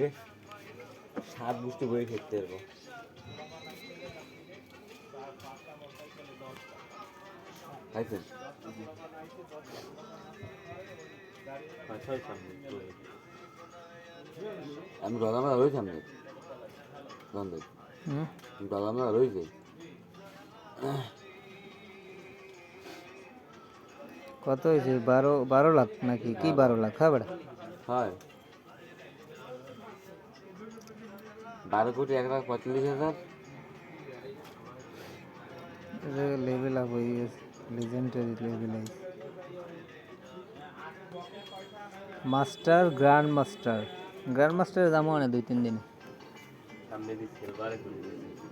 রে সাত বুঝতে বই খেতে পারব। খাইছেন আমি গলামা রয়েছে আমি নন্দে হুম গলামা রয়েছে কত হয়েছে? বারো বারো লাখ নাকি? কি বারো। লাখ? হ্যাঁ বেড়া হয়। বারো কোটি এক লাখ পঁয়তাল্লিশ হাজার। লেভেল আপ হয়ে গেছে। Legendary level master grand master grand মাস্টারের দাম হয় না দুই তিন দিনে? সামনে দিয়ে সিলভারে করে দিয়েছি